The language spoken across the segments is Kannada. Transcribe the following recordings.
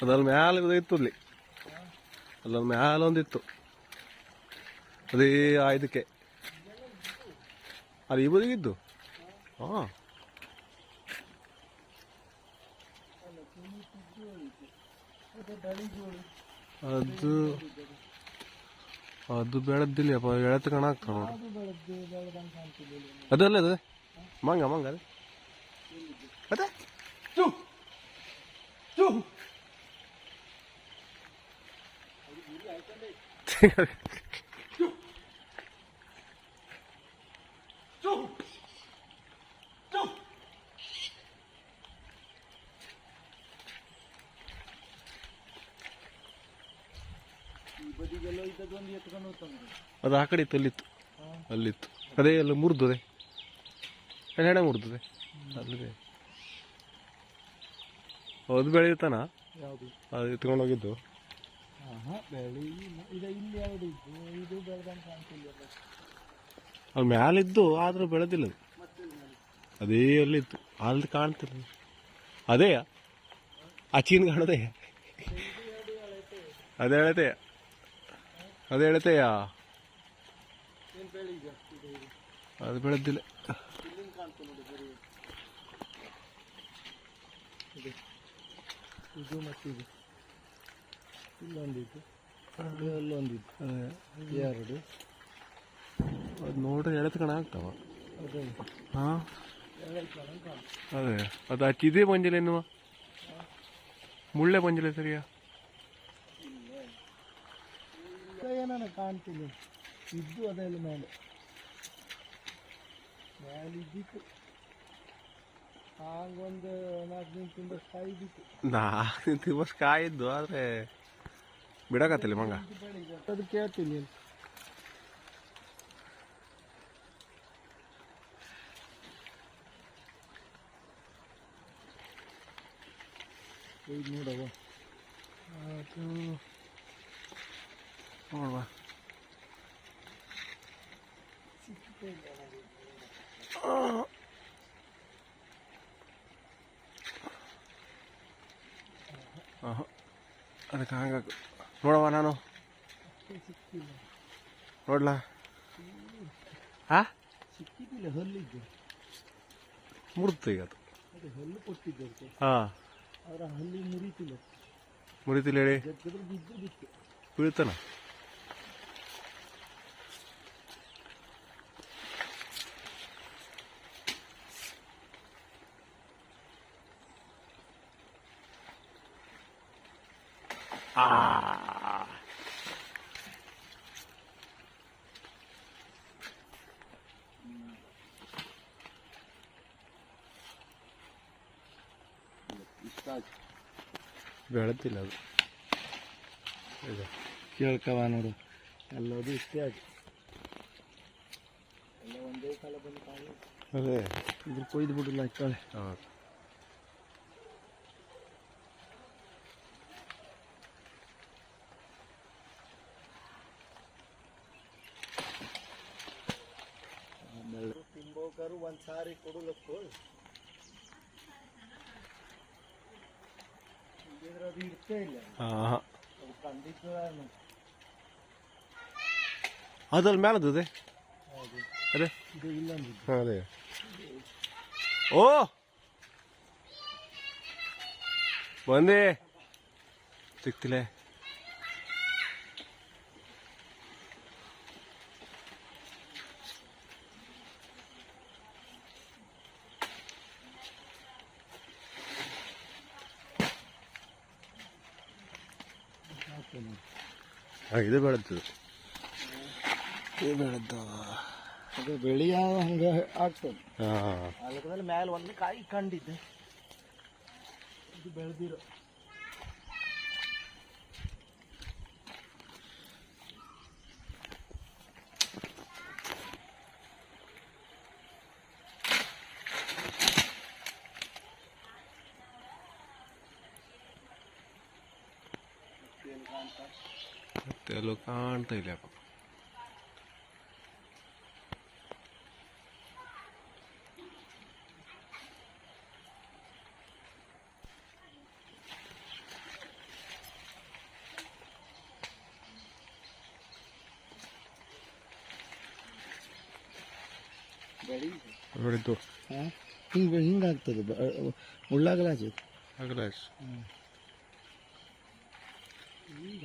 ಅದ್ರಲ್ಲಿ ಮ್ಯಾಲೆ ಇತ್ತು ಅಲ್ಲಿ ಅದ್ರ ಮ್ಯಾಲೆ ಒಂದಿತ್ತು ಅದೇ ಆಯ್ದಕ್ಕೆ. ಅದು ಈ ಬದಿಗಿದ್ದು ಹಾಂ. ಅದು ಅದು ಬೆಳೆದಿಲ್ಲ, ಅಪ್ಪ, ಎಳೆತ ಕಣ ನೋಡಿ. ಅದಲ್ಲ ಅದ? ಮಂಗ ಮಂಗ ಅದೇ. ಅದೇ ಅದು ಆ ಕಡೆ ಇತ್ತು ಅಲ್ಲಿತ್ತು. ಅಲ್ಲಿತ್ತು. ಅದೇ ಎಲ್ಲ ಮುರಿದದೆ. ಹೆಣೆ ಮುರಿದದೆ. ಅಲ್ಲಿದೆ. ಅದು ಬೆಳೆಯುತ್ತಾನ? ಅದು ಎತ್ಕೊಂಡೋಗಿದ್ದು ಬೆಳಿ ಈಗ ಇಲ್ಲಿ ಯಾವುದು ಇದ್ದು ಇದು ಬೆಳೆದಂಗೆ ಕಾಣ್ತಿಲ್ಲ ಅದು. ಮ್ಯಾಲಿದ್ದು ಆದರೂ ಬೆಳೆದಿಲ್ಲ ಅದು. ಅದೇ ಅಲ್ಲಿತ್ತು ಅಲ್ಲಿ ಕಾಣ್ತಿಲ್ಲ. ಅದೇ ಆ ಚೀನ್ ಕಾಣದೆ. ಅದೇ ಹೇಳತೆಯ ಅದೇ ಹೇಳತೆಯ ಅದು ಬೆಳೆದಿಲ್ಲ. ಇದು ಇದು ಮತ್ತು ಇದು. ಇಲ್ಲೊಂದಿತ್ತು. ಅಲ್ಲೊಂದಿತ್ತು. ಎರಡು. ಅದು ನೋಡ್ರಿ ಎಳೆತ್ಕೊಂಡು ಆಗ್ತಾವ. ಅದೇ. ಹಾಂ. ಅದೇ ಅದು ಹಚ್ಚಿದೇ ಬಂಜಿಲ್ಲ ಎನ್ನುವ ಮುಳ್ಳೆ ಮಂಜಲೆ ಸರಿಯಾ? ಏನಾನ ಕಾಣ್ತಿಲ್ಲ. ಇದ್ದು ಅದೆಲ್ಲ ಮೇಲೆ ಮೇಲೆ. ಇದ್ದಿತ್ತು ಹಾಗೊಂದು ನಾಲ್ಕು ತುಂಬ ಕಾಯ್ದಿತ್ತು. ನಾಲ್ಕು ದಿವಸ ಕಾಯಿದ್ದು ಆದರೆ ಬಿಡಕತ್ತಿಲ್ಲ ಮಂಗ ಅದು ಕೇಳ್ತೀನಿ ಇದು ನೋಡವ ಅದು ನೋಡುವ ಆಹಾ. ಅದಕ್ಕೆ ಹಂಗಾಗ ನೋಡವ ನಾನು. ನೋಡ್ಲಾ? ಹಾ ಹಲ್ಲಿದ್ದು. ಮುರಿತು ಈಗ ಅದು. ಹಲ್ಲು ಹಾಂ. ಅವರ ಹಲ್ಲಿ ಮುರಿತಿಲ್ಲ. ಮುರಿತಿಲ್ಲ ಹೇಳಿ. ಜಗ್ಗದ್ರೆ ಬಿದ್ದು ಬಿತ್ತು. ಬೀಳ್ತಾನ ಆ. ಬೆಳೆದಿಲ್ಲ ಅದು. ಇದೆ ಕೇಳ್ಕವ ನೋಡು. ಎಲ್ಲದು ಇಷ್ಟೇ ಆಗಿ. ಎಲ್ಲ ಒಂದೇ ಕಾಲ ಬಂದು ಕಾಣಿ ಅದೇ. ಇದ್ರ ಕೊಯ್ದು ಬಿಡಿಲ್ಲ ಇಟ್ಟಾಳೆ ಹೌದು. ತಿಂಬೋಕರು ಒಂದು ಸಾರಿ ಕೊಡಲಕ್ಕು ಇಲ್ಲಿದ್ರೆ ಅದು ಇರ್ತೇ ಇಲ್ಲ ಹಾಂ ಅದು ಖಂಡಿತ ಅದ್ರಲ್ಲಿ ಮೇಲದ್ದು ಅದೇ ಹೌದು ಅದೇ ಇದು ಇಲ್ಲ ಅಂದಿದ್ದು ಅದೇ ಓ ಬಂದೆ ಸಿಕ್ತಿಲೆ ಹಾಕ್ತೇನೆ ನೋಡಿ. ಹಾಂ ಇದು ಬೆಳೆದ್ದು ಇದು ಬೆಳೆದ್ದು ಅದು ಬೆಳೆಯ ಹಂಗ ಆಗ್ತದೆ. ಹಾಂ ಆ ಲೆಕ್ಕದಲ್ಲಿ ಮೇಲೆ ಒಂದು ಕಾಯಿ ಕಂಡಿದ್ದೆ. ಇದು ಬೆಳೆದಿರೋ. ಮತ್ತೆ ಎಲ್ಲೂ ಕಾಣ್ತಾ തെലു കാണത്തില്ല അപ്പം ಹಿಂಗೆ ಹಿಂಗೆ ಆಗ್ತದೆ ಮುಳ್ಳಾಗಲಾಚೆ ಆಗಲಾಚೆ ಈಗ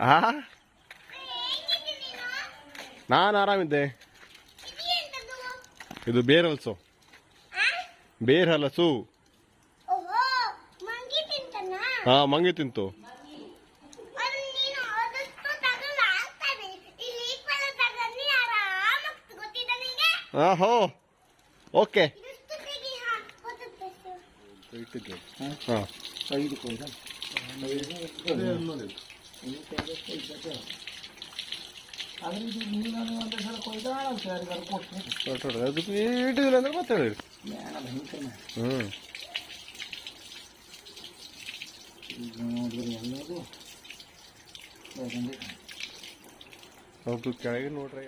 ಆ? ನಾನು ಆರಾಮಿದ್ದೆ. ಇದು ಬೇರ್ ಹಲಸು. ಬೇರ್ ಹಲಸು. ಹಾ ಮಂಗಿ ತಿಂತು. ಹಾಂ ಹೋ. ಓಕೆ. ಹಾ ಗೊತ್ತುತ್ತೆ ಹಾಂ ಐದು ಕೊಡ ಆದ್ರೆ ಇದು ನೀನು ಒಂದು ಸಲ ಕೊಯ್ದ ಯಾರಿಗಾರು ಕೊಟ್ಟು ಅದು ಇಟ್ಟಿಲ್ಲ ಅಂದ್ರೆ ಮತ್ತೆ ಹೇಳಿ ಕೆಳಗೆ ನೋಡ್ರಿ